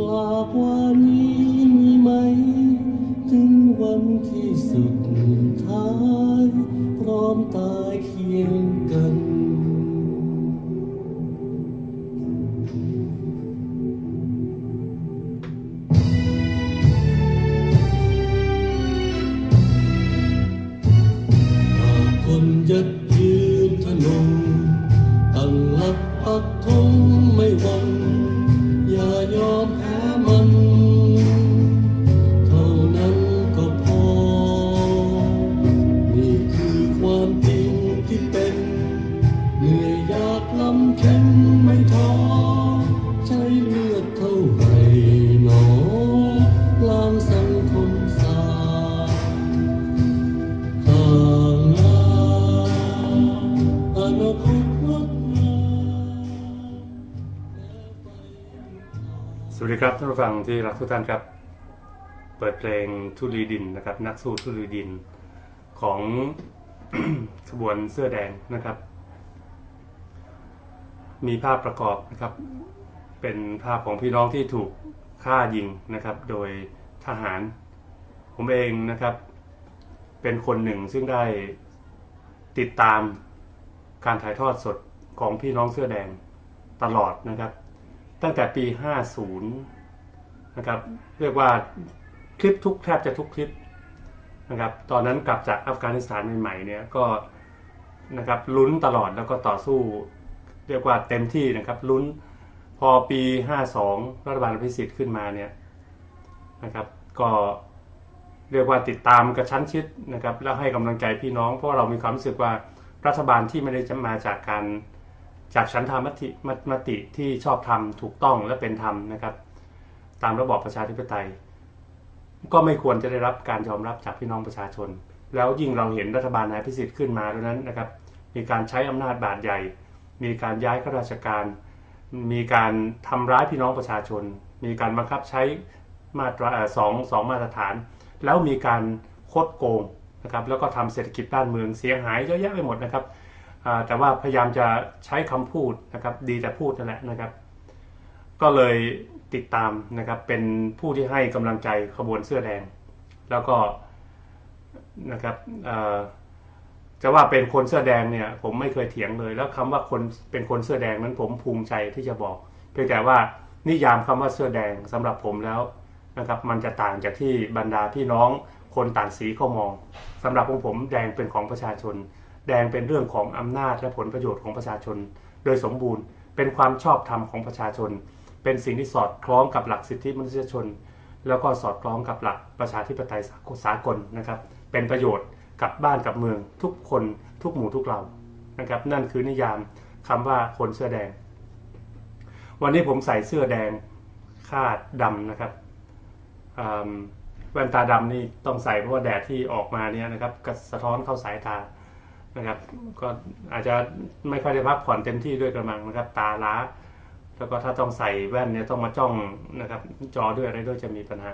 กลาบว่านี้มีไหม ถึงวันที่สุดท้าย พร้อมตายเคียงกัน วัสดีครับท่านผู้ฟังที่รักทุกท่านครับ เปิดเพลงทุลีดินนะครับ นักสู้ทุลีดินของขบวนเสื้อแดงนะครับ มีภาพประกอบนะครับ เป็นภาพของพี่น้องที่ถูกฆ่ายิงนะครับ โดยทหาร ผมเองนะครับ เป็นคนหนึ่งซึ่งได้ติดตามการถ่ายทอดสดของพี่น้องเสื้อแดงตลอดนะครับ ตั้งแต่ปี 50 นะครับ เรียกว่าคลิปทุกแทบจะทุกคลิปนะครับ ตอนนั้นกลับจากอัฟกานิสถานใหม่ๆเนี่ยก็นะครับลุ้นตลอดแล้วก็ต่อสู้ เรียกว่าเต็มที่นะครับลุ้นพอปี 52 รัฐบาลอภิสิทธิ์ขึ้นมาเนี่ยนะครับก็เรียกว่าติดตามกระชั้นชิดนะครับแล้วให้กำลังใจพี่น้องเพราะเรามีความรู้สึกว่ารัฐบาลที่ไม่ได้จะมาจากการ จากฉันทามติมมติที่ชอบธรรมถูกต้องและเป็นธรรมนะครับ ตามระบอบประชาธิปไตย ก็ไม่ควรจะได้รับการยอมรับจากพี่น้องประชาชน แล้วยิ่งเราเห็นรัฐบาลนายพิสิทธิ์ขึ้นมาดังนั้นนะครับ มีการใช้อำนาจบาดใหญ่ มีการย้ายข้าราชการ มีการทำร้ายพี่น้องประชาชน มีการบังคับใช้มาตราสองสองมาตรฐาน แล้วมีการคดโกงนะครับแล้วก็ทำเศรษฐกิจด้านเมืองเสียหายเยอะแยะไปหมดนะครับ แต่ว่าพยายามจะใช้คำพูดนะครับ ดีแต่พูดนั่นแหละนะครับ ก็เลยติดตามนะครับ เป็นผู้ที่ให้กำลังใจขบวนเสื้อแดง แล้วก็นะครับจะว่าเป็นคนเสื้อแดงเนี่ย ผมไม่เคยเถียงเลย แล้วคำว่าคนเป็นคนเสื้อแดงนั้นผมภูมิใจที่จะบอก เพียงแต่ว่านิยามคำว่าเสื้อแดงสำหรับผมแล้วนะครับ มันจะต่างจากที่บรรดาพี่น้องคนต่างสีเขามองสำหรับของผมแดงเป็นของประชาชน แดงเป็นเรื่องของอำนาจและผลประโยชน์ของประชาชน โดยสมบูรณ์ เป็นความชอบธรรมของประชาชน เป็นสิ่งที่สอดคล้องกับหลักสิทธิมนุษยชน แล้วก็สอดคล้องกับหลักประชาธิปไตยสากลนะครับ เป็นประโยชน์กับบ้านกับเมือง ทุกคนทุกหมู่ทุกเรานะครับ นั่นคือนิยามคำว่าคนเสื้อแดง วันนี้ผมใส่เสื้อแดงคาดดำนะครับแว่นตาดำนี่ต้องใส่เพราะว่าแดดที่ออกมาเนี่ยนะครับก็สะท้อนเข้าสายตา นะครับก็อาจจะไม่ค่อยได้พักผ่อนเต็มที่ด้วยกระมังนะครับตาล้า แล้วก็ถ้าต้องใส่แว่นเนี่ยต้องมาจ้องนะครับจอด้วยอะไรด้วยจะมีปัญหา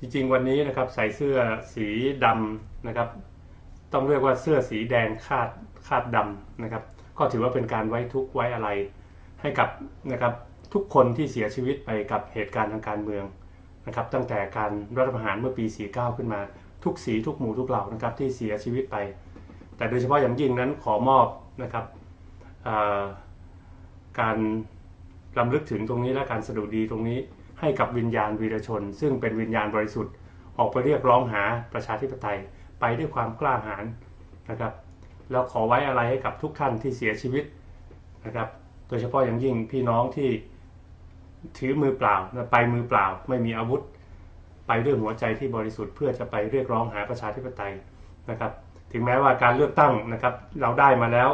จริงๆวันนี้นะครับใส่เสื้อสีดำนะครับ ต้องเรียกว่าเสื้อสีแดงคาดคาดดำนะครับ ก็ถือว่าเป็นการไว้ทุกข์ไว้อะไรให้กับนะครับทุกคนที่เสียชีวิตไปกับเหตุการณ์ทางการเมืองนะครับ ตั้งแต่การรัฐประหารเมื่อปี 49 ขึ้นมา ทุกสีทุกหมู่ทุกเหล่านะครับที่เสียชีวิตไป แต่โดยเฉพาะอย่างยิ่งนั้นขอมอบนะครับการรำลึกถึงตรงนี้และการสะดุดีตรงนี้ให้กับวิญญาณวีรชน ซึ่งเป็นวิญญาณบริสุทธิ์ออกไปเรียกร้องหาประชาธิปไตยไปด้วยความกล้าหาญนะครับแล้วขอไว้อะไรให้กับทุกท่านที่เสียชีวิตนะครับ โดยเฉพาะอย่างยิ่งพี่น้องที่ถือมือเปล่าไปมือเปล่าไม่มีอาวุธ ไปด้วยหัวใจที่บริสุทธิ์เพื่อจะไปเรียกร้องหาประชาธิปไตยนะครับ ถึงแม้ว่าการเลือกตั้งนะครับ เราได้มาแล้ว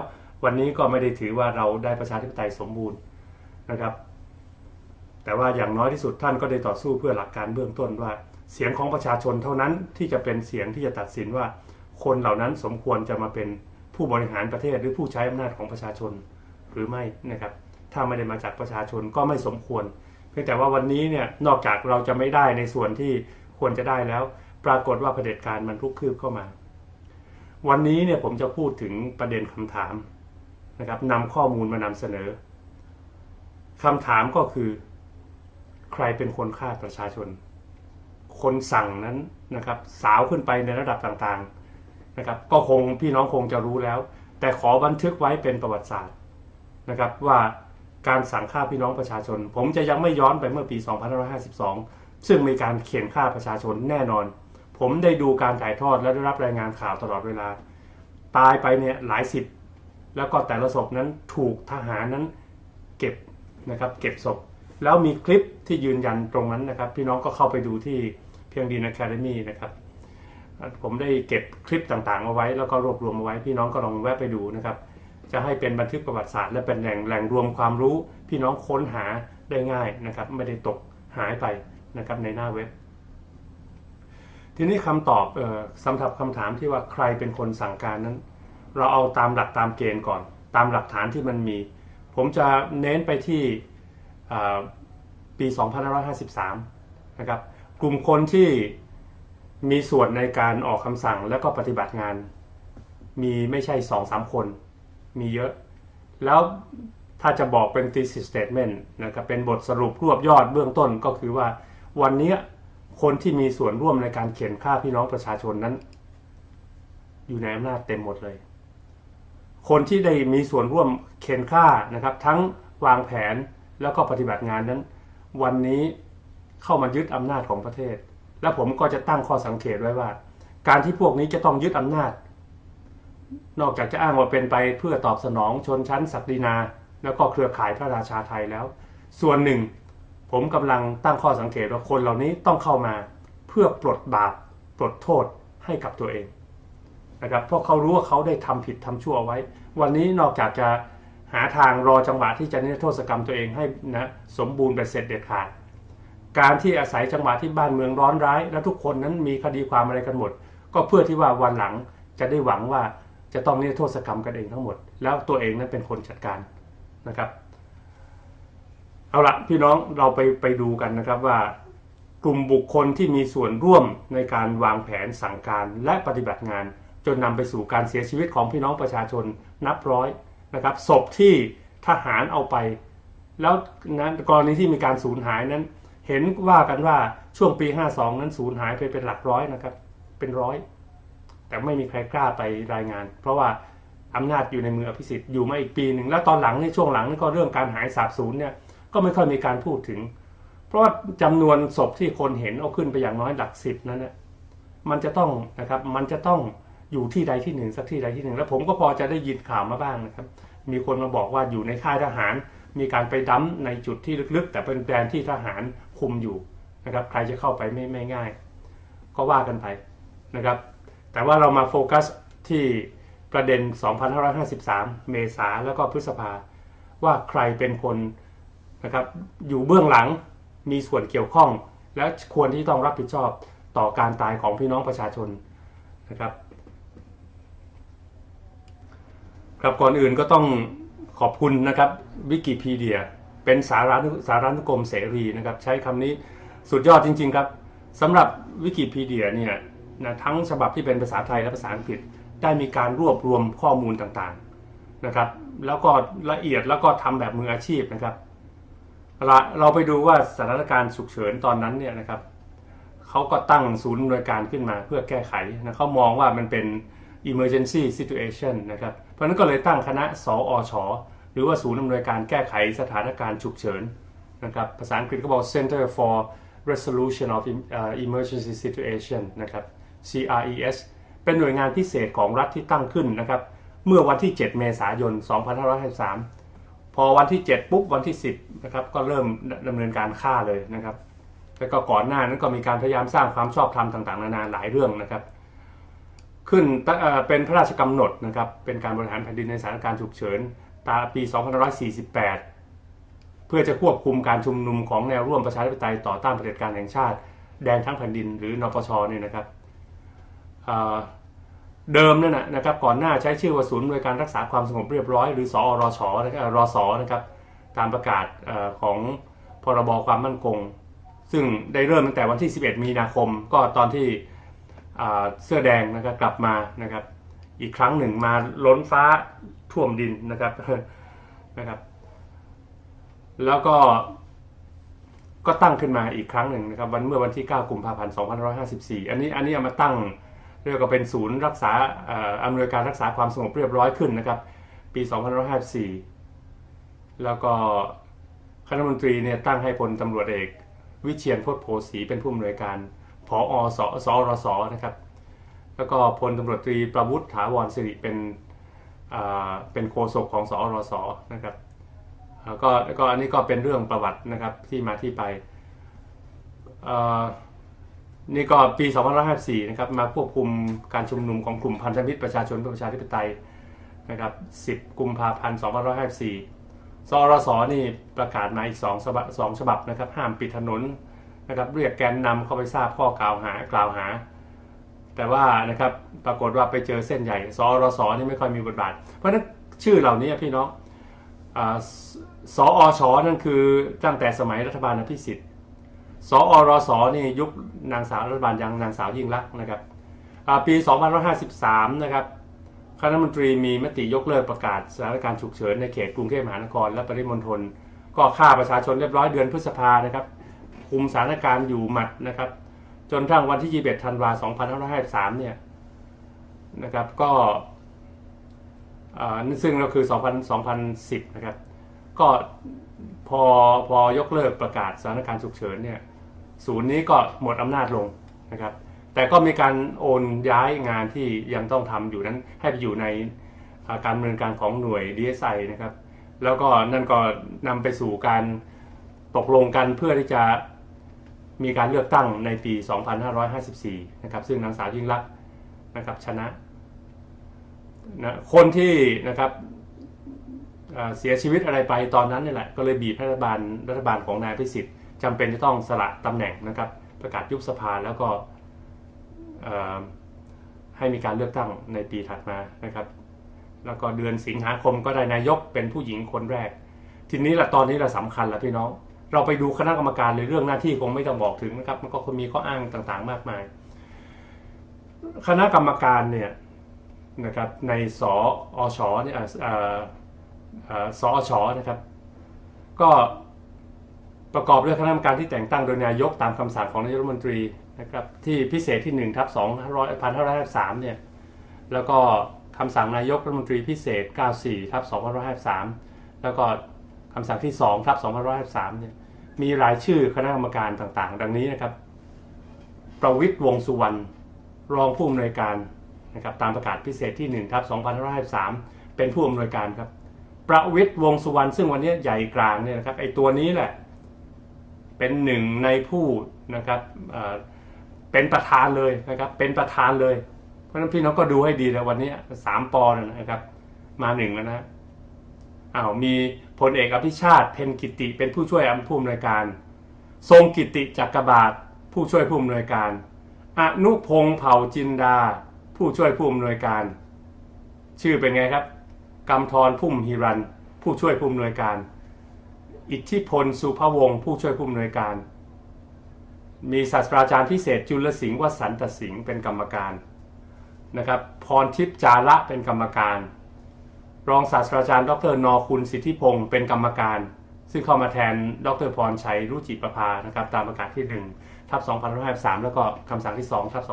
วันนี้ก็ไม่ได้ถือว่าเราได้ประชาธิปไตยสมบูรณ์นะครับ แต่ว่าอย่างน้อยที่สุดท่านก็ได้ต่อสู้เพื่อหลักการเบื้องต้นว่า เสียงของประชาชนเท่านั้นที่จะเป็นเสียงที่จะตัดสินว่า คนเหล่านั้นสมควรจะมาเป็นผู้บริหารประเทศหรือผู้ใช้อำนาจของประชาชนหรือไม่นะครับ ถ้าไม่ได้มาจากประชาชนก็ไม่สมควร เพียงแต่ว่าวันนี้เนี่ยนอกจากเราจะไม่ได้ในส่วนที่ควรจะได้แล้ว ปรากฏว่าเผด็จการมันลุกคืบเข้ามา วันนี้เนี่ยผมจะพูดถึงประเด็นคำถามนะครับนำข้อมูลมานำเสนอคำถามก็คือ ใครเป็นคนฆ่าประชาชน คนสั่งนั้นนะครับสาวขึ้นไปในระดับต่างๆนะครับ ก็คงพี่น้องคงจะรู้แล้ว แต่ขอบันทึกไว้เป็นประวัติศาสตร์นะครับว่าการสั่งฆ่าพี่น้องประชาชน ผมจะยังไม่ย้อนไปเมื่อปี 2552 ซึ่งมีการเขียนฆ่าประชาชนแน่นอน ผมได้ดูการถ่ายทอดและได้รับรายงานข่าวตลอดเวลา ตายไปเนี่ยหลายสิบ แล้วก็แต่ละศพนั้นถูกทหารนั้นเก็บนะครับเก็บศพ แล้วมีคลิปที่ยืนยันตรงนั้นนะครับ พี่น้องก็เข้าไปดูที่เพียงดีน a ค a เดมีนะครับ ผมได้เก็บคลิปต่างๆเอาไว้ แล้วก็รวบรวมเอาไว้ พี่น้องก็ลองแวะไปดูนะครับ จะให้เป็นบันทึกประวัติศาสตร์และเป็นแหล่งแหล่งรวมความรู้ พี่น้องค้นหาได้ง่ายนะครับ ไม่ได้ตกหายไปนะครับในหน้าเว็บ ทีนี้คำตอบออสำหรับคำถามที่ว่าใครเป็นคนสั่งการนั้น เราเอาตามหลักตามเกณฑ์ก่อน ตามหลักฐานที่มันมี ผมจะเน้นไปที่ปี 2553 นะครับ กลุ่มคนที่มีส่วนในการออกคำสั่งและก็ปฏิบัติงาน มีไม่ใช่สองสามคน มีเยอะ แล้วถ้าจะบอกเป็น thesis statement นะครับ เป็นบทสรุปรวบยอดเบื้องต้นก็คือว่าวันนี้ คนที่มีส่วนร่วมในการเขียนฆ่าพี่น้องประชาชนนั้น อยู่ในอำนาจเต็มหมดเลย คนที่ได้มีส่วนร่วมเขียนฆ่านะครับ ทั้งวางแผนแล้วก็ปฏิบัติงานนั้น วันนี้เข้ามายึดอำนาจของประเทศ และผมก็จะตั้งข้อสังเกตไว้ว่า การที่พวกนี้จะต้องยึดอำนาจ นอกจากจะอ้างว่าเป็นไปเพื่อตอบสนองชนชั้นศักดินา แล้วก็เครือข่ายพระราชาไทยแล้ว ส่วนหนึ่ง ผมกำลังตั้งข้อสังเกตว่าคนเหล่านี้ต้องเข้ามาเพื่อปลดบาปปลดโทษให้กับตัวเองนะครับเพราะเขารู้ว่าเขาได้ทำผิดทำชั่วไว้ วันนี้นอกจากจะหาทางรอจังหวะที่จะนิรโทษกรรมตัวเองให้นะสมบูรณ์เป็นเสร็จเด็ดขาดการที่อาศัยจังหวะที่บ้านเมืองร้อนร้าย และทุกคนนั้นมีคดีความอะไรกันหมด ก็เพื่อที่ว่าวันหลังจะได้หวังว่าจะต้องนิรโทษกรรมกันเองทั้งหมด แล้วตัวเองนั้นเป็นคนจัดการนะครับ เอาละพี่น้องเราไปไปดูกันนะครับว่ากลุ่มบุคคลที่มีส่วนร่วมในการวางแผนสั่งการและปฏิบัติงาน จนนำไปสู่การเสียชีวิตของพี่น้องประชาชนนับร้อยนะครับศพที่ทหารเอาไป แล้วนั้นกรณีที่มีการสูญหายนั้น เห็นว่ากันว่าช่วงปี 52 นั้นสูญหายไปเป็นหลักร้อยนะครับ เป็นร้อย แต่ไม่มีใครกล้าไปรายงาน เพราะว่าอำนาจอยู่ในมืออภิสิทธิ์อยู่มาอีกปีหนึ่งแล้วตอนหลังในช่วงหลังนี่ก็เรื่องการหายสาบสูญเนี่ย ก็ไม่ค่อยมีการพูดถึง เพราะว่าจำนวนศพที่คนเห็นเอาขึ้นไปอย่างน้อยหลักสิบนั้นนะมันจะต้องนะครับมันจะต้องอยู่ที่ใดที่หนึ่งสักที่ใดที่หนึ่ง แล้วผมก็พอจะได้ยินข่าวมาบ้างนะครับ มีคนมาบอกว่าอยู่ในค่ายทหาร มีการไปดั้มในจุดที่ลึกๆ แต่เป็นแดนที่ทหารคุมอยู่นะครับ ใครจะเข้าไปไม่ไม่ง่าย ก็ว่ากันไปนะครับ แต่ว่าเรามาโฟกัสที่ประเด็น 2553 เมษาแล้วก็พฤษภาว่าใครเป็นคน นะครับอยู่เบื้องหลังมีส่วนเกี่ยวข้อง และควรที่ต้องรับผิดชอบต่อการตายของพี่น้องประชาชนนะครับครับก่อนอื่นก็ต้องขอบคุณนะครับวิกิพีเดียเป็นสารานุสารานุกรมเสรีนะครับใช้คำนี้สุดยอดจริง ๆครับสำหรับวิกิพีเดียเนี่ยนะทั้งฉบับที่เป็นภาษาไทยและภาษาอังกฤษได้มีการรวบรวมข้อมูลต่างๆนะครับ แล้วก็ละเอียดแล้วก็ทำแบบมืออาชีพนะครับ ละเราไปดูว่าสถานการณ์ฉุกเฉินตอนนั้นเนี่ยนะครับเขาก็ตั้งศูนย์หน่วยการขึ้นมาเพื่อแก้ไขนะเขามองว่ามันเป็น emergency situation นะครับ เพราะนั้นก็เลยตั้งคณะสออชหรือว่าศูนย์อำนวยการแก้ไขสถานการณ์ฉุกเฉินนะครับ ภาษาอังกฤษก็บอก Center for Resolution of Emergency Situation นะครับ CRES เป็นหน่วยงานพิเศษของรัฐที่ตั้งขึ้นนะครับ เมื่อวันที่ 7 เมษายน 2553 พอวันที่ 7 ปุ๊บวันที่ 10นะครับก็เริ่มดำเนินการฆ่าเลยนะครับ แล้วก็ก่อนหน้านั้นก็มีการพยายามสร้างความชอบธรรมต่างๆนานาหลายเรื่องนะครับ ขึ้นเป็นพระราชกำหนดนะครับเป็นการบริหารแผ่นดินในสถานการณ์ฉุกเฉินตาปี 2548 เพื่อจะควบคุมการชุมนุมของแนวร่วมประชาธิปไตยต่อต้านเผด็จการแห่งชาติ แดนทั้งแผ่นดินหรือนปชเนี่ยนะครับ เดิมนั่นนะครับก่อนหน้าใช้ชื่อว่าศูนย์หน่วยการรักษาความสงบเรียบร้อย หรือสอรชนะครับรสนะครับตามประกาศของพรบความมั่นคง ซึ่งได้เริ่มตั้งแต่วันที่ 11 มีนาคม ก็ตอนที่เสื้อแดงนะครับกลับมานะครับ อีกครั้งหนึ่งมาล้นฟ้าท่วมดินนะครับนะครับ แล้วก็ก็ตั้งขึ้นมาอีกครั้งหนึ่งนะครับวันเมื่อวันที่ 9 กุมภาพันธ์ 2554 อันนี้อันนี้เอามาตั้ง เรียกว่าเป็นศูนย์รักษาอำนวยการรักษาความสงบเรียบร้อยขึ้นนะครับ ปี 2554 แล้วก็คณะมนตรีเนี่ยตั้งให้พลตำรวจเอก วิเชียนโพธโพสีเป็นผู้อำนวยการผออสสรสนะครับ แล้วก็พลตำรวจตรีประวุฒิถาวรสิริเป็นอ่าเป็นโฆษกของสอรสนะครับแล้วก็แล้วก็อันนี้ก็เป็นเรื่องประวัตินะครับที่มาที่ไปอ่อ นี่ก็ปี2554นะครับมาควบคุมการชุมนุมของกลุ่มพันธมิตรประชาชนเพื่อประชาธิปไตยนะครับ10 กุมภาพันธ์2554สรสนี่ประกาศมาอีก2ฉบับสองฉบับนะครับห้ามปิดถนนนะครับเรียกแกนนำเข้าไปทราบข้อกล่าวหากล่าวหา แต่ว่านะครับปรากฏว่าไปเจอเส้นใหญ่สรสนี่ไม่ค่อยมีบทบาท เพราะนั้นชื่อเหล่านี้พี่น้องอสสอชนั่นคือตั้งแต่สมัยรัฐบาลอภิสิทธิ์ สอรสนี่ยุคนางสาวรัฐบาลยังนางสาวยิ่งรักษณ์นะครับอ่าปี 2553 นะครับคณะมนตรีมีมติยกเลิกประกาศสถานการณ์ฉุกเฉินในเขตกรุงเทพมหานครและปริมณฑลก็ฆ่าประชาชนเรียบร้อยเดือนพฤษภานะครับ คุมสถานการณ์อยู่หมัดนะครับ จนทั้งวันที่ 21 ธันวาคม 2553 เนี่ยนะครับก็อ่าซึ่งก็คือ 2000 2010 นะครับ ก็ พอพอยกเลิกประกาศสถานการณ์ฉุกเฉินเนี่ยศูนย์นี้ก็หมดอำนาจลงนะครับ แต่ก็มีการโอนย้ายงานที่ยังต้องทำอยู่นั้นให้ไปอยู่ในาการดำเนินการของหน่วย DSI นะครับ แล้วก็นั่นก็นำไปสู่การตกลงกันเพื่อที่จะมีการเลือกตั้งในปี 2554 นะครับ ซึ่งนางสาวยิ่งลักษณ์นะครับชนะนะคนที่นะครับ เสียชีวิตอะไรไปตอนนั้นนี่แหละก็เลยบีบรัฐบาลรัฐบาลของนายพิสิทธิ์จำเป็นจะต้องสละตำแหน่งนะครับ ประกาศยุบสภาแล้วก็ให้มีการเลือกตั้งในปีถัดมานะครับ แล้วก็เดือนสิงหาคมก็ได้นายกเป็นผู้หญิงคนแรก ทีนี้แหละตอนนี้เราสำคัญแล้วพี่น้อง เราไปดูคณะกรรมการเลยเรื่องหน้าที่คงไม่ต้องบอกถึงนะครับ มันก็คงมีข้ออ้างต่างๆ มากมาย คณะกรรมการเนี่ยนะครับในสอชเนี่ย อ่าอ่าอ่าสอชนะครับ ก็ประกอบด้วยคณะกรรมการที่แต่งตั้งโดยนายกตามคำสั่งของนายกรัฐมนตรีนะครับที่พิเศษที่1ทับ2 553เนี่ยแล้วก็คำสั่งนายกรัฐมนตรีพิเศษ 94ทับ2553 แล้วก็คำสั่งที่2ทับ2553เนี่ยมีรายชื่อคณะกรรมการต่างๆ ดังนี้นะครับ ประวิตรวงสุวรรณรองผู้อำนวยการนะครับตามประกาศพิเศษที่1ทับ2553 เป็นผู้อำนวยการครับ ประวิตรวงสุวรรณซึ่งวันนี้ใหญ่กลางเนี่ยนะครับไอตัวนี้แหละเป็นหนึ่งในผู้นะครับเป็นประธานเลยนะครับเป็นประธานเลย เพราะฉะนั้นพี่น้องก็ดูให้ดีนะวันนี้สามปอนนะครับ มาหนึ่งแล้วนะอ้าวมีพลเอกอภิชาติเพนกิติ เป็นผู้ช่วยอำผู้อำนวยการ ทรงกิติจักรบาทผู้ช่วยผู้อำนวยการอนุพงษ์เผ่าจินดา ผู้ช่วยผู้อำนวยการ ชื่อเป็นไงครับ กำธรพุ่มฮิรัน ผู้ช่วยผู้อำนวยการ อิทธิพลสุภวงศ์ผู้ช่วยผู้อำนวยการ มีศาสตราจารย์พิเศษจุลสิงห์วสันตสิงห์เป็นกรรมการนะครับพรทิพย์จาระเป็นกรรมการ รองศาสตราจารย์ ดรนอคุณสิทธิพงศ์เป็นกรรมการ ซึ่งเข้ามาแทนดรพรชัยรุจิประภานะครับตามประกาศที่1ทับ2553 แล้วก็คำสั่งที่2ทับ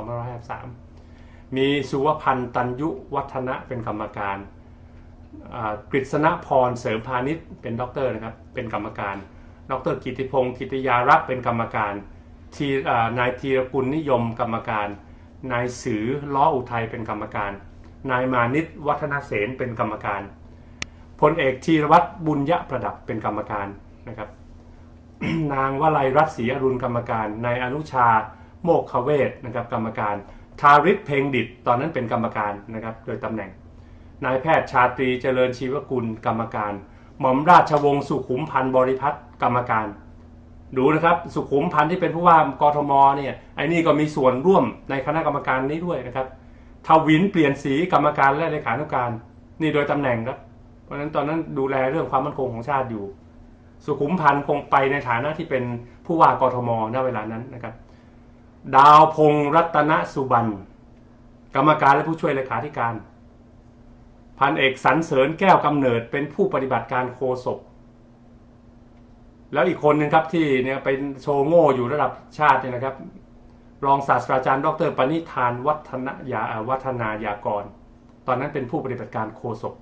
2553 มีสุวพันธ์ตันยุวัฒนะเป็นกรรมการ กฤษณพรเสริมพาณิชย์เป็นด็อกเตอร์นะครับเป็นกรรมการดรกิติพงศ์กิติยารักษ์เป็นกรรมการทีนายธีรกุลนิยมกรรมการ นายสือล้ออุทัยเป็นกรรมการ นายมานิตวัฒนเสนเป็นกรรมการพลเอกธีรวัตรบุญยะประดับเป็นกรรมการนะครับ นางวลัยรัตน์ศรีอรุณกรรมการนายอนุชาโมกขเวทนะครับกรรมการ ทาริศเพ็งดิตตอนนั้นเป็นกรรมการนะครับโดยตำแหน่ง นายแพทย์ชาตรีเจริญชีวกุลกรรมการ หม่อมราชวงศ์สุขุมพันธ์บริพัตรกรรมการ ดูนะครับสุขุมพันธ์ที่เป็นผู้ว่ากทมเนี่ยไอ้นี่ก็มีส่วนร่วมในคณะกรรมการนี้ด้วยนะครับทวินเปลี่ยนสีกรรมการและเลขานุการ นี่โดยตำแหน่งครับ เพราะฉะนั้นตอนนั้นดูแลเรื่องความมั่นคงของชาติอยู่ สุขุมพันธ์คงไปในฐานะที่เป็นผู้ว่ากทมณเวลานั้นนะครับดาวพงษ์รัตนสุบันกรรมการและผู้ช่วยเลขาธิการ พันเอกสรรเสริญแก้วกำเนิดเป็นผู้ปฏิบัติการโคศก แล้วอีกคนหนึ่งครับที่เนี่ยเป็นโชว์โง่อยู่ระดับชาติเนี่ยนะครับ รองศาสตราจารย์ ดรปณิธานวัฒนยาวัฒนายากร ตอนนั้นเป็นผู้ปฏิบัติการโคศก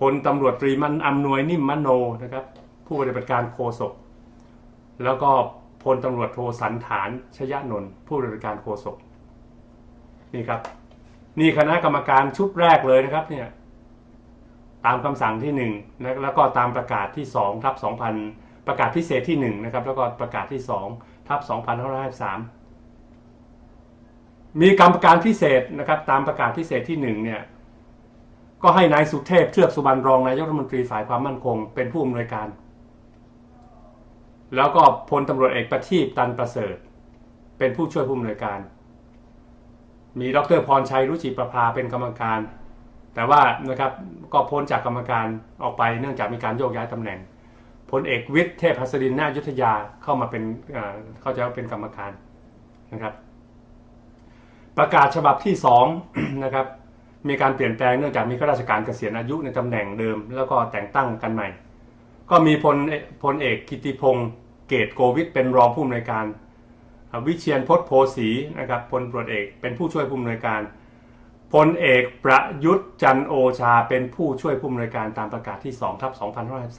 พลตำรวจตรีมันอำนวยนิ่มมโนนะครับ ผู้ปฏิบัติการโคศก แล้วก็พลตำรวจโทสันฐานชยนนท์ผู้ปฏิบัติการโคศกนี่ครับ นี่คณะกรรมการชุดแรกเลยนะครับเนี่ยตามคำสั่งที่หนึ่งนะแล้วก็ตามประกาศที่สองทับสองพันประกาศพิเศษที่หนึ่งนะครับแล้วก็ประกาศที่สองทับสองพันห้าร้อยสามมีกรรมการพิเศษนะครับตามประกาศพิเศษที่หนึ่งเนี่ยก็ให้นายสุเทพเทือกสุบรรณรองนายกรัฐมนตรีฝ่ายความมั่นคง เป็นผู้อำนวยการ แล้วก็พลตำรวจเอกประทีปตันประเสริฐ เป็นผู้ช่วยผู้อำนวยการ มีดรพรชัยรุจิประภาเป็นกรรมการ แต่ว่านะครับก็พ้นจากกรรมการออกไปเนื่องจากมีการโยกย้ายตำแหน่งพลเอกวิทย์เทพหัสดินนายุทธยาเข้ามาเป็นเข้าใจว่าเป็นกรรมการนะครับ ประกาศฉบับที่สองนะครับมีการเปลี่ยนแปลงเนื่องจากมีข้าราชการเกษียณอายุในตำแหน่งเดิม แล้วก็แต่งตั้งกันใหม่ ก็มีพลพลเอกกิติพงศ์เกตโกวิทเป็นรองผู้อำนวยการ วิเชียนพจน์โพสีนะครับพลตรวจเอกเป็นผู้ช่วยผู้อำนวยการพลเอกประยุทธ์จันโอชาเป็นผู้ช่วยผู้อำนวยการตามประกาศที่2ทับ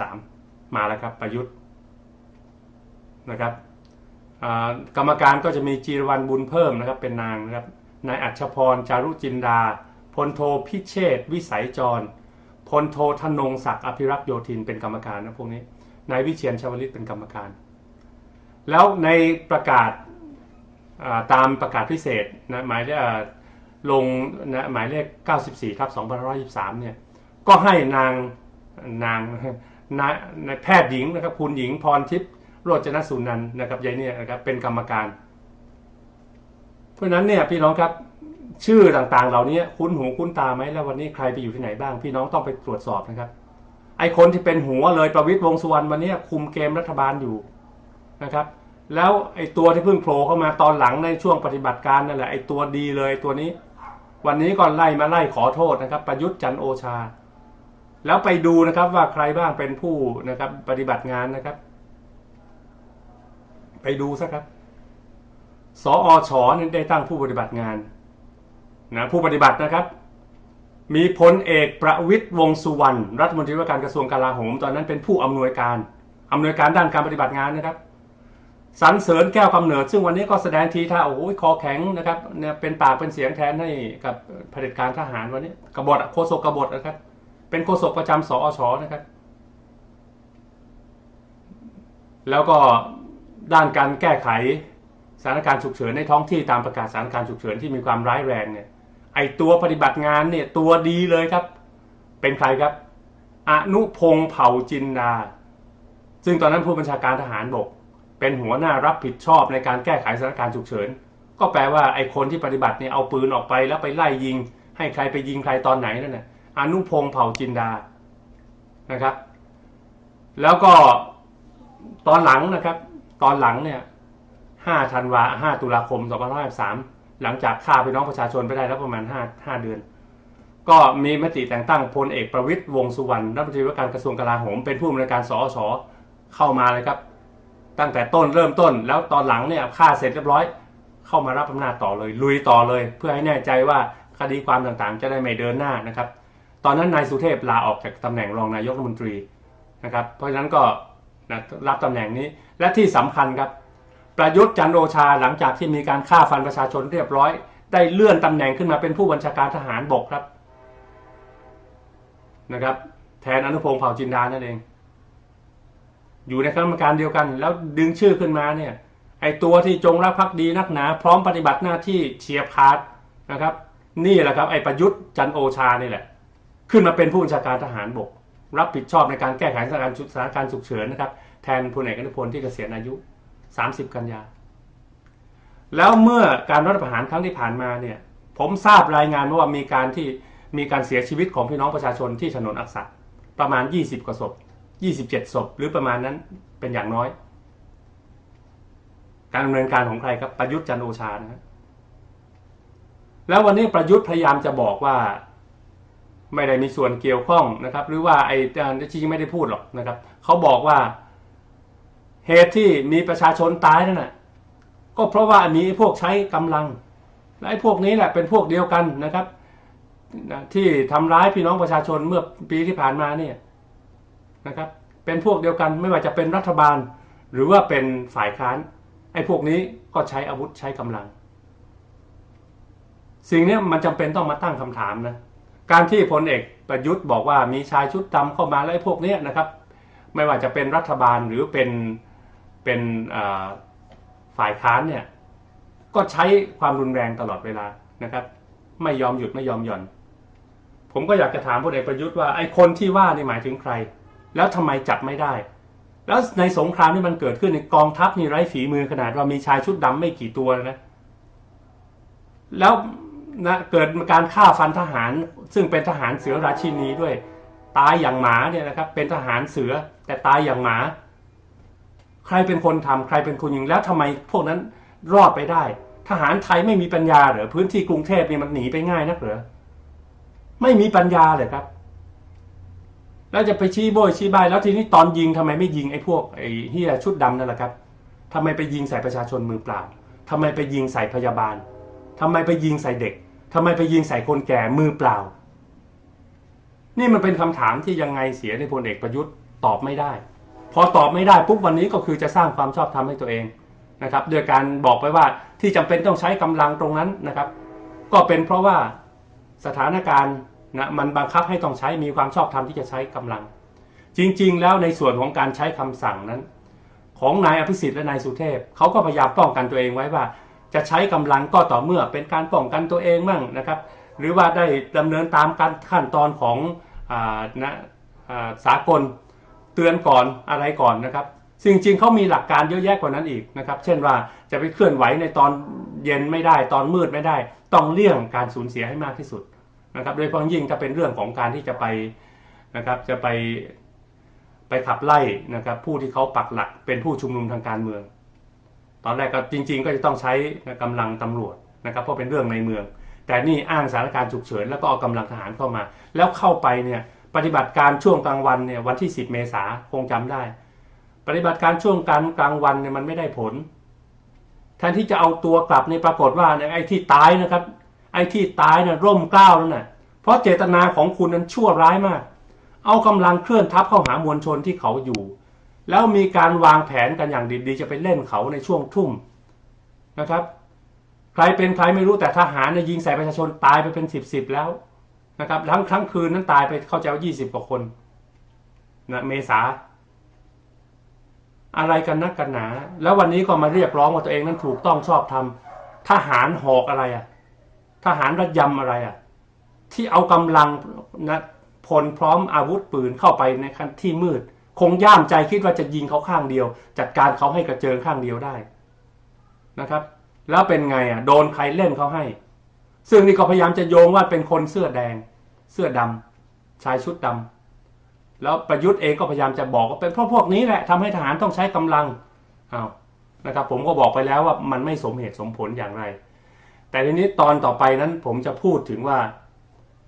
2513 มาแล้วครับประยุทธ์นะครับกรรมการก็จะมีจีรวรรณบุญเพิ่มนะครับเป็นนางนะครับนายอัชพรจารุจินดาพลโทพิเชษวิสัยจรพลโทธนงศักดิ์อภิรักษ์โยธินเป็นกรรมการนะพวกนี้นายวิเชียนชวลิตเป็นกรรมการ แล้วในประกาศ ตามประกาศพิเศษนะหมายเลขลงนะหมายเลข 94ทับ2523 เนี่ย ก็ให้นางนางนายนแพทย์หญิงนะครับคุณหญิงพรทิพย์โรจนสุนันท์นะครับยายเนี่ยนะครับเป็นกรรมการ เพราะนั้นเนี่ยพี่น้องครับชื่อต่างๆ เหล่านี้คุ้นหูคุ้นตาไหมแล้ววันนี้ใครไปอยู่ที่ไหนบ้าง พี่น้องต้องไปตรวจสอบนะครับ ไอคนที่เป็นหัวเลยประวิตรวงสุวรรณวันนี้คุมเกมรัฐบาลอยู่นะครับ แล้วไอ้ตัวที่เพิ่งโผล่เข้ามาตอนหลังในช่วงปฏิบัติการนั่นแหละไอ้ตัวดีเลยตัวนี้ วันนี้ก่อนไล่มาไล่ขอโทษนะครับ ประยุทธ์จันโอชา แล้วไปดูนะครับว่าใครบ้างเป็นผู้นะครับ ปฏิบัติงานนะครับ ไปดูซะครับสออชอนี่ได้ตั้งผู้ปฏิบัติงานนะผู้ปฏิบัตินะครับ มีพลเอกประวิตรวงสุวรรณรัฐมนตรีว่าการกระทรวงกลาโหม ตอนนั้นเป็นผู้อำนวยการอำนวยการด้านการปฏิบัติงานนะครับ สรรเสริญแก้วกำเนิด ซึ่งวันนี้ก็แสดงทีท่าโอ้ยคอแข็งนะครับเนี่ยเป็นปากเป็นเสียงแทนให้กับเผด็จการทหารวันนี้กบฏโฆษกกบฏนะครับ เป็นโฆษกประจำสอชนะครับ แล้วก็ด้านการแก้ไขสถานการณ์ฉุกเฉินในท้องที่ตามประกาศสถานการณ์ฉุกเฉินที่มีความร้ายแรงเนี่ยไอตัวปฏิบัติงานเนี่ยตัวดีเลยครับ เป็นใครครับ อนุพงษ์เผ่าจินดาซึ่งตอนนั้นผู้บัญชาการทหารบก เป็นหัวหน้ารับผิดชอบในการแก้ไขสถานการณ์ฉุกเฉิน ก็แปลว่าไอ้คนที่ปฏิบัติเนี่ยเอาปืนออกไปแล้วไปไล่ยิง ให้ใครไปยิงใครตอนไหนนั่นน่ะอนุพงษ์เผ่าจินดานะครับ แล้วก็ตอนหลังนะครับ ตอนหลังเนี่ย5ธันวา5ตุลาคม2553หลังจากฆ่าพี่น้องประชาชนไปได้แล้วประมาณ5 5เดือน ก็มีมติแต่งตั้งพลเอกประวิตรวงสุวรรณรัฐมนตรีว่าการกระทรวงกลาโหมเป็นผู้อำนวยการสอชเข้ามาเลยครับ ตั้งแต่ต้นเริ่มต้น แล้วตอนหลังเนี่ยฆ่าเสร็จเรียบร้อย เข้ามารับอำนาจต่อเลย ลุยต่อเลย เพื่อให้แน่ใจว่าคดีความต่างๆ จะได้ไม่เดินหน้านะครับ ตอนนั้นนายสุเทพลาออกจากตำแหน่งรองนายกรัฐมนตรีนะครับ เพราะฉะนั้นก็นะรับตำแหน่งนี้และที่สำคัญครับประยุทธ์จันทร์โอชาหลังจากที่มีการฆ่าฟันประชาชนเรียบร้อย ได้เลื่อนตำแหน่งขึ้นมาเป็นผู้บัญชาการทหารบกครับนะครับ แทนอนุพงษ์เผ่าจินดานั่นเอง อยู่ในคณะกรรมการเดียวกัน แล้วดึงชื่อขึ้นมาเนี่ยไอตัวที่จงรักภักดีนักหนาพร้อมปฏิบัติหน้าที่เฉียบขาดนะครับ นี่แหละครับไอประยุทธ์จันโอชานี่แหละ ขึ้นมาเป็นผู้บัญชาการทหารบก รับผิดชอบในการแก้ไขสถานการณ์สถานการณ์ฉุกเฉินนะครับแทนพลเอกอนุพลที่เกษียณอายุ 30 กันยา แล้วเมื่อการรัฐประหารครั้งที่ผ่านมาเนี่ยผมทราบรายงานว่ามีการที่มีการเสียชีวิตของพี่น้องประชาชนที่ถนนอักษะประมาณ 20 กว่าศพ ยี่สิบเจ็ดศพ หรือประมาณนั้นเป็นอย่างน้อย การดำเนินการของใครครับประยุทธ์จันโอชานะ แล้ววันนี้ประยุทธ์พยายามจะบอกว่า ไม่ได้มีส่วนเกี่ยวข้องนะครับ หรือว่าไอ้จริงๆไม่ได้พูดหรอกนะครับเขาบอกว่าเหตุที่มีประชาชนตายนั่นน่ะก็เพราะว่ามีพวกใช้กำลัง และไอ้พวกนี้แหละเป็นพวกเดียวกันนะครับ ที่ทำร้ายพี่น้องประชาชนเมื่อปีที่ผ่านมาเนี่ย นะครับ เป็นพวกเดียวกันไม่ว่าจะเป็นรัฐบาล หรือว่าเป็นฝ่ายค้าน ไอ้พวกนี้ก็ใช้อาวุธใช้กำลัง สิ่งนี้มันจำเป็นต้องมาตั้งคำถามนะการที่พลเอกประยุทธ์บอกว่ามีชายชุดดำเข้ามาแล้วไอ้พวกนี้นะครับ ไม่ว่าจะเป็นรัฐบาลหรือเป็นเป็นฝ่ายค้านเนี่ยก็ใช้ความรุนแรงตลอดเวลานะครับ ไม่ยอมหยุดไม่ยอมหย่อน ผมก็อยากจะถามพลเอกประยุทธ์ว่าไอ้คนที่ว่านี่หมายถึงใคร แล้วทำไมจับไม่ได้ แล้วในสงครามที่มันเกิดขึ้นในกองทัพนี่ไร้ฝีมือขนาดว่ามีชายชุดดำไม่กี่ตัวนะ แล้วนะเกิดการฆ่าฟันทหาร ซึ่งเป็นทหารเสือราชินีด้วย ตายอย่างหมาเนี่ยนะครับ เป็นทหารเสือแต่ตายอย่างหมา ใครเป็นคนทำใครเป็นคนยิงแล้วทำไมพวกนั้นรอดไปได้ ทหารไทยไม่มีปัญญาเหรอพื้นที่กรุงเทพนี่มันหนีไปง่ายนักเหรอไม่มีปัญญาเลยครับ แล้วจะไปชี้โบยชี้ใบแล้วทีนี้ตอนยิงทำไมไม่ยิงไอ้พวกไอ้เฮียชุดดำนั่นแหละครับทำไมไปยิงใส่ประชาชนมือเปล่าทำไมไปยิงใส่พยาบาลทำไมไปยิงใส่เด็กทำไมไปยิงใส่คนแก่มือเปล่า นี่มันเป็นคำถามที่ยังไงเสียในพลเอกประยุทธ์ตอบไม่ได้ พอตอบไม่ได้ปุ๊บวันนี้ก็คือจะสร้างความชอบธรรมให้ตัวเองนะครับโดยการบอกไปว่าที่จำเป็นต้องใช้กำลังตรงนั้นนะครับ ก็เป็นเพราะว่าสถานการณ์ นะมันบังคับให้ต้องใช้มีความชอบธรรมที่จะใช้กำลัง จริง ๆ แล้วในส่วนของการใช้คำสั่งนั้น ของนายอภิสิทธิ์และนายสุเทพเขาก็พยายามป้องกันตัวเองไว้ว่า จะใช้กำลังก็ต่อเมื่อเป็นการป้องกันตัวเองมั่งนะครับ หรือว่าได้ดำเนินตามการขั้นตอนของอานะอาสากลเตือนก่อนอะไรก่อนนะครับซึ่งจริงๆเขามีหลักการเยอะแยะกว่านั้นอีกนะครับ เช่นว่าจะไปเคลื่อนไหวในตอนเย็นไม่ได้ตอนมืดไม่ได้ ต้องเลี่ยงการสูญเสียให้มากที่สุด นะครับโดยเฉพาะยิ่งถ้าเป็นเรื่องของการที่จะไปนะครับจะไปไปขับไล่นะครับผู้ที่เขาปักหลักเป็นผู้ชุมนุมทางการเมือง ตอนแรกก็จริง ๆ ก็จะต้องใช้กำลังตำรวจนะครับเพราะเป็นเรื่องในเมือง แต่นี่อ้างสถานการณ์ฉุกเฉินแล้วก็เอากำลังทหารเข้ามา แล้วเข้าไปเนี่ยปฏิบัติการช่วงกลางวันเนี่ยวันที่ 10 เมษาคงจำได้ ปฏิบัติการช่วงกลางกลางวันเนี่ยมันไม่ได้ผลแทนที่จะเอาตัวกลับในปรากฏว่าเนี่ยไอ้ที่ตายนะครับ ไอ้ที่ตายเนี่ยร่มกล้าวนั่นน่ะเพราะเจตนาของคุณนั้นชั่วร้ายมาก เอากำลังเคลื่อนทัพเข้าหามวลชนที่เขาอยู่ แล้วมีการวางแผนกันอย่างดีๆ จะไปเล่นเขาในช่วงทุ่มนะครับ ใครเป็นใครไม่รู้แต่ทหารเนี่ยยิงใส่ประชาชนตายไปเป็นสิบสิบแล้วนะครับทั้งทั้งคืนนั้นตายไปเข้าใจว่ายี่สิบกว่าคนนะเมษาอะไรกันนักกันหนา แล้ววันนี้ก็มาเรียกร้องว่าตัวเองนั้นถูกต้องชอบทำทหารหอกอะไรอะ่ะ ทหารระยำอะไรอะ่ะที่เอากำลังนะพลพร้อมอาวุธปืนเข้าไปในคันที่มืด คงย่ามใจคิดว่าจะยิงเขาข้างเดียว จัดการเขาให้กระเจิงข้างเดียวได้นะครับ แล้วเป็นไงอะโดนใครเล่นเขาให้ ซึ่งนี่ก็พยายามจะโยงว่าเป็นคนเสื้อแดง เสื้อดำชายชุดดำแล้วประยุทธ์เองก็พยายามจะบอกว่าเป็นเพราะพวกนี้แหละทำให้ทหารต้องใช้กำลังอ้าวนะครับ ผมก็บอกไปแล้วว่ามันไม่สมเหตุสมผลอย่างไร แต่ทีนี้ตอนต่อไปนั้นผมจะพูดถึงว่า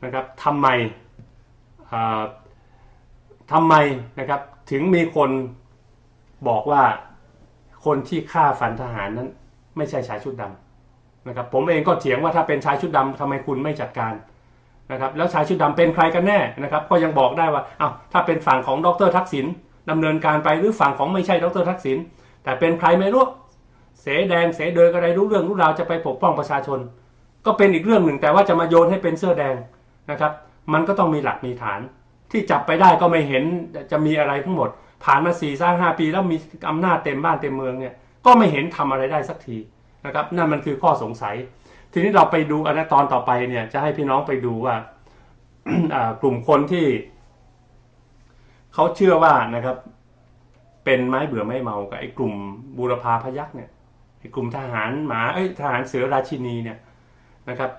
นะครับทำไมทำไมนะครับถึงมีคนบอกว่าคนที่ฆ่าฟันทหารนั้น ไม่ใช่ชายชุดดำนะครับผมเองก็เถียงว่าถ้าเป็นชายชุดดำทำไมคุณไม่จัดการนะครับแล้วชายชุดดำเป็นใครกันแน่นะครับ ก็ยังบอกได้ว่าอ้าวถ้าเป็นฝั่งของดรทักษิณดำเนินการไปหรือฝั่งของไม่ใช่ดรทักษิณแต่เป็นใครไม่รู้ เสแดงเสเดยก็ได้รู้เรื่องรู้ราวจะไปปกป้องประชาชน ก็เป็นอีกเรื่องหนึ่งแต่ว่าจะมาโยนให้เป็นเสื้อแดงนะครับ มันก็ต้องมีหลักมีฐาน ที่จับไปได้ก็ไม่เห็นจะมีอะไรทั้งหมด ผ่านมาสี่สร้างห้าปีแล้วมีอำนาจเต็มบ้านเต็มเมืองเนี่ยก็ไม่เห็นทำอะไรได้สักทีนะครับนั่นมันคือข้อสงสัย ทีนี้เราไปดูอันตอนต่อไปเนี่ยจะให้พี่น้องไปดูว่ากลุ่มคนที่เขาเชื่อว่านะครับ เป็นไม้เบื่อไม่เมากับไอ้กลุ่มบูรพาพยักษ์เนี่ย กลุ่มทหารหมาเอ้ยทหารเสือราชินีเนี่ยนะครับ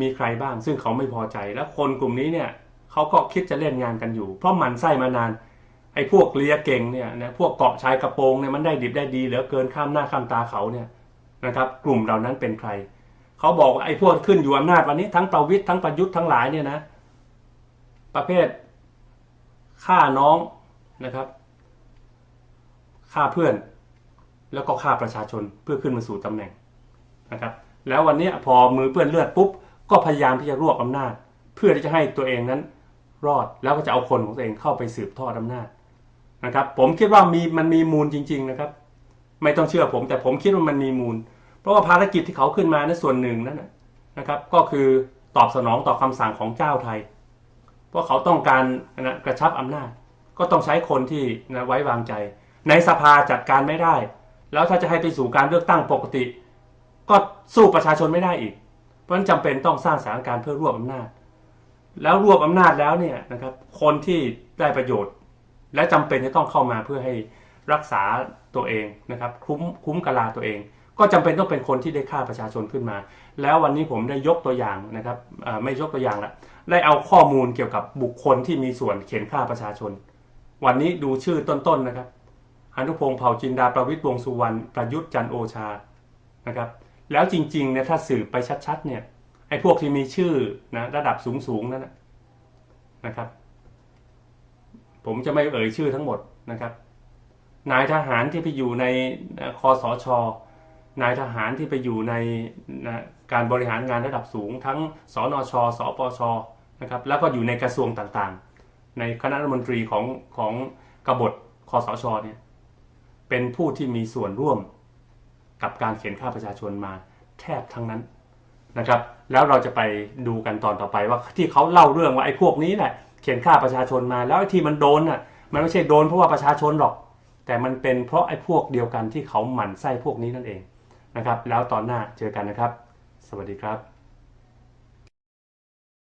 มีใครบ้างซึ่งเขาไม่พอใจแล้วคนกลุ่มนี้เนี่ยเขาก็คิดจะเล่นงานกันอยู่ เพราะมันไส้มานานไอ้พวกเลียเก่งเนี่ยนะพวกเกาะชายกระโปรงเนี่ยมันได้ดิบได้ดีเหลือเกินข้ามหน้าข้ามตาเขาเนี่ยนะครับ กลุ่มเหล่านั้นเป็นใครเขาบอกว่าไอ้พวกขึ้นอยู่อำนาจวันนี้ทั้งประวิตยทั้งประยุทธ์ทั้งหลายเนี่ยนะ ประเภทฆ่าน้องนะครับฆ่าเพื่อน แล้วก็ฆ่าประชาชนเพื่อขึ้นมาสู่ตำแหน่งนะครับแล้ววันนี้พอมือเปื้อนเลือดปุ๊บก็พยายามที่จะรวบอำนาจ เพื่อที่จะให้ตัวเองนั้นรอดแล้วก็จะเอาคนของตัวเองเข้าไปสืบทอดอำนาจนะครับผมคิดว่ามีมันมีมูลจริง ๆนะครับ ไม่ต้องเชื่อผมแต่ผมคิดว่ามันมีมูล เพราะว่าภารกิจที่เขาขึ้นมาในส่วนหนึ่งนั้นนะนะครับ ก็คือตอบสนองต่อคำสั่งของเจ้าไทย เพราะเขาต้องการนะกระชับอำนาจ ก็ต้องใช้คนที่นะไว้วางใจ ในสภาจัดการไม่ได้ แล้วถ้าจะให้ไปสู่การเลือกตั้งปกติ ก็สู้ประชาชนไม่ได้อีก เพราะฉะนั้นจำเป็นต้องสร้างสถานการณ์เพื่อรวบอำนาจ แล้วรวบอำนาจแล้วเนี่ยนะครับคนที่ได้ประโยชน์ และจำเป็นจะต้องเข้ามาเพื่อให้รักษาตัวเองนะครับคุ้มคุ้มกลาตัวเอง ก็จำเป็นต้องเป็นคนที่ได้ฆ่าประชาชนขึ้นมา แล้ววันนี้ผมได้ยกตัวอย่างนะครับไม่ยกตัวอย่างละได้เอาข้อมูลเกี่ยวกับบุคคลที่มีส่วนเขียนฆ่าประชาชน วันนี้ดูชื่อต้นๆนะครับ อนุพงศ์เผ่าจินดาประวิตรวงษ์สุวรรณประยุทธ์จันโอชานะครับ แล้วจริงๆเนี่ยถ้าสืบไปชัดๆเนี่ยไอ้พวกที่มีชื่อนะระดับสูงๆนั่นนะนะครับ ผมจะไม่เอ่ยชื่อทั้งหมดนะครับนายทหารที่ไปอยู่ในเอ่อคอสช นายทหารที่ไปอยู่ในนะการบริหารงานระดับสูง ทั้งสนช สปชนะครับ แล้วก็อยู่ในกระทรวงต่างๆ ในคณะรัฐมนตรีของของกบฏคอสชเนี่ย เป็นผู้ที่มีส่วนร่วมกับการเขียนฆ่าประชาชนมาแทบทั้งนั้นนะครับ แล้วเราจะไปดูกันตอนต่อไปว่าที่เขาเล่าเรื่องว่าไอ้พวกนี้แหละเขียนฆ่าประชาชนมา แล้วไอ้ที่มันโดนน่ะมันไม่ใช่โดนเพราะว่าประชาชนหรอก แต่มันเป็นเพราะไอ้พวกเดียวกันที่เขาหมั่นไส้พวกนี้นั่นเองนะครับ แล้วตอนหน้าเจอกันนะครับ สวัสดีครับ